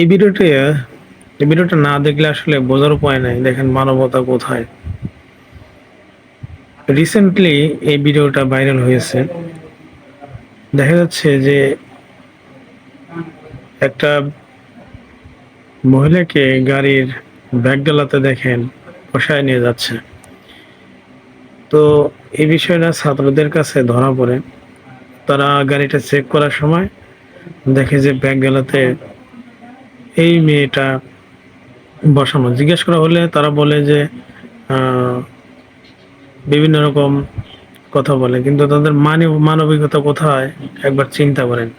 এই ভিডিওটি, এই ভিডিওটা না দেখলে আসলে বোঝার উপায় নাই। দেখেন মানবতা কোথায়। রিসেন্টলি এই ভিডিওটা ভাইরাল হয়েছে। দেখা যাচ্ছে যে একটা মহিলাকে গাড়ির ব্যাগডালাতে দেখেন বসায় নিয়ে যাচ্ছে। তো এই বিষয়টা ছাত্রদের কাছে ধরা পড়ে। তারা গাড়িটা চেক করার সময় দেখে যে ব্যাগডালাতে এই মেয়েটা বসানো। জিজ্ঞেস করা হলে তারা বলে যে বিভিন্ন রকম কথা বলে, কিন্তু তাদের মানব মানবিকতা কোথায়? একবার চিন্তা করেন।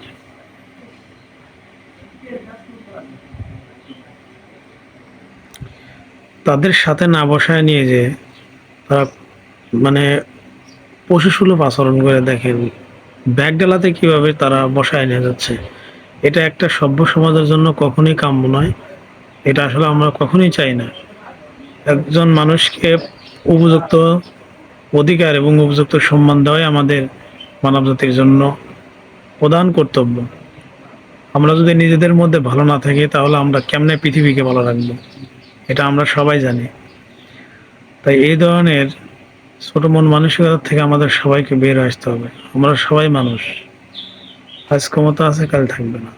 তাদের সাথে না বসায় নিয়ে যে তারা মানে পশুসুলভ আচরণ করে দেখেন ব্যাগ ডালাতে কীভাবে তারা বসায় নিয়ে যাচ্ছে। এটা একটা সভ্য সমাজের জন্য কখনোই কাম্য নয়। এটা আসলে আমরা কখনোই চাই না। একজন মানুষকে উপযুক্ত অধিকার এবং উপযুক্ত সম্মান দেওয়াই আমাদের মানবজাতির জন্য প্রধান কর্তব্য। আমরা যদি নিজেদের মধ্যে ভালো না থাকি, তাহলে আমরা কেমনে পৃথিবীকে ভালো রাখব? এটা আমরা সবাই জানি। তাই এই ধরনের ছোট মন মানসিকতা থেকে আমাদের সবাইকে বের আসতে হবে। আমরা সবাই মানুষ। আজ ক্ষমতা আছে কাল থাকবে না।